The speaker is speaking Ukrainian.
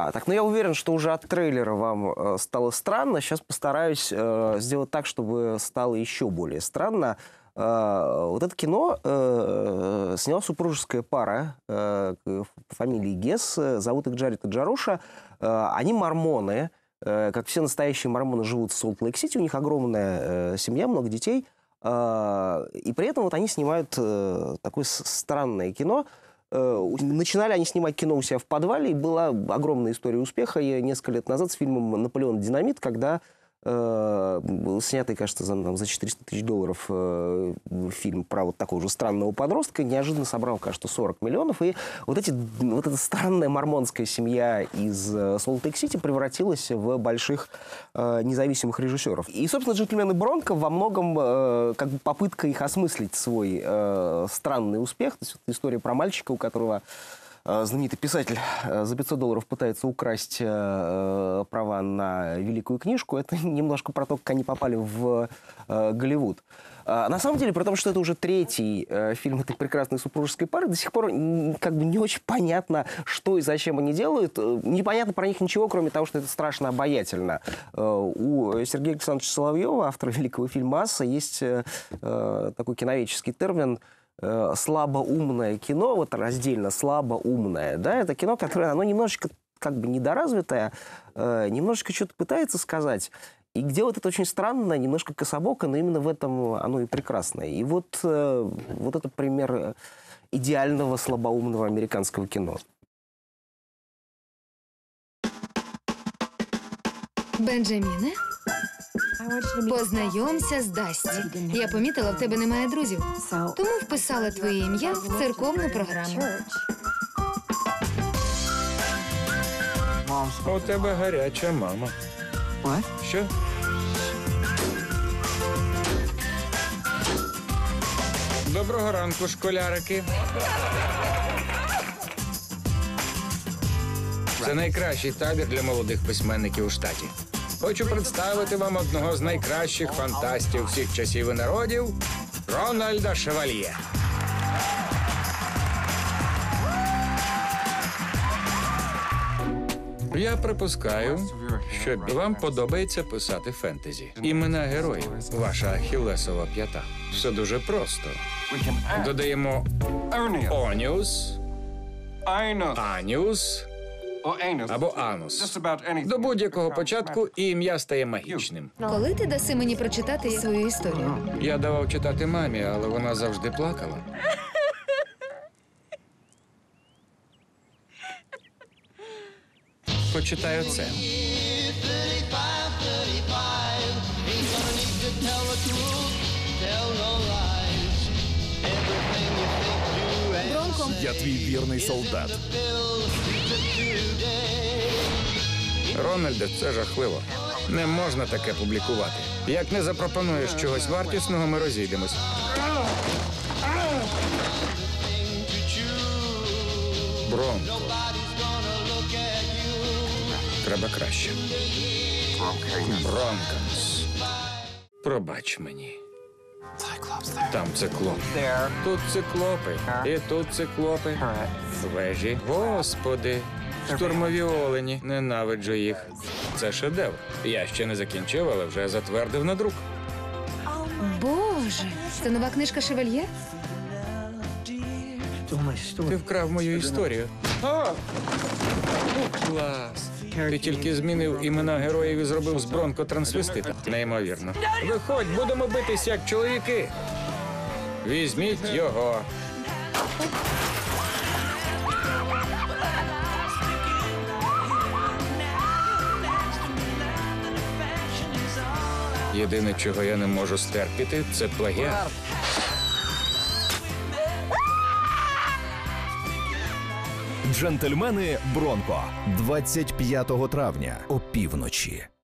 А, так, ну я уверен, что уже от трейлера вам э, стало странно. Сейчас постараюсь э, сделать так, чтобы стало еще более странно. Э, вот это кино э, сняла супружеская пара э, фамилии Гес. Э, Зовут их Джаред и Джаруша. Э, они мормоны. Э, как все настоящие мормоны живут в Солт-Лейк-Сити. У них огромная э, семья, много детей. Э, и при этом вот они снимают э, такое странное кино. Э, Начинали они снимать кино у себя в подвале, и была огромная история успеха. И несколько лет назад с фильмом «Наполеон Динамит», когда э, снятый, кажется, за, там, за 400 тысяч долларов э, фильм про вот такого же странного подростка, неожиданно собрал, кажется, 40 миллионов, и вот, эти, вот эта странная мормонская семья из э, Солт-Лейк-Сити превратилась в больших э, независимых режиссеров. И, собственно, «Джентльмены Бронко» во многом э, как бы попытка их осмыслить свой э, странный успех. То есть вот история про мальчика, у которого знаменитый писатель э, за 500 долларов пытается украсть э, права на великую книжку. Это немножко про то, как они попали в э, Голливуд. А, На самом деле, при том, что это уже третий э, фильм этой прекрасной супружеской пары, до сих пор как бы не очень понятно, что и зачем они делают. Э, Непонятно про них ничего, кроме того, что это страшно обаятельно. Э, У Сергея Александровича Соловьева, автора великого фильма «Асса», есть э, э, такой киноведческий термин э, слабоумное кино, вот раздельно слабоумное, да, это кино, которое, оно немножечко как бы недоразвитое, э, немножечко что-то пытается сказать, и где вот это очень странно, немножко кособоко, но именно в этом оно и прекрасное. И вот, э, вот это пример идеального слабоумного американского кино. Бенджаміне, познайомся з Дасті. Я помітила, в тебе немає друзів. Тому вписала твоє ім'я в церковну програму. У тебе гаряча мама. Що? Доброго ранку, школярики. Це найкращий табір для молодих письменників у штаті. Хочу представити вам одного з найкращих фантастів всіх часів і народів Рональда Шевальє. Я припускаю, що вам подобається писати фентезі. Імена героїв, ваша ахілесова п'ята. Все дуже просто. Додаємо Оніус, Аніус або Анус. До будь-якого початку і ім'я стає магічним. Коли ти даси мені прочитати свою історію? Я давав читати мамі, але вона завжди плакала. Почитаю це. Я твій вірний солдат. Рональде, це жахливо. Не можна таке публікувати. Як не запропонуєш чогось вартісного, ми розійдемось. Бронко. Треба краще. Бронканс. Пробач мені. Там циклоп. Тут циклопи. І тут циклопи. Вежі. Господи. Штурмові олені. Ненавиджу їх. Це шедевр. Я ще не закінчив, але вже затвердив на друк. Боже, це нова книжка Шевальє? Ти вкрав мою історію. О! Клас. Ти тільки змінив імена героїв і зробив з Бронко трансвестита. Неймовірно. Виходь, будемо битись як чоловіки. Візьміть його. Єдине, чого я не можу стерпіти, це плагіат. Джентльмени Бронко 25 травня о півночі.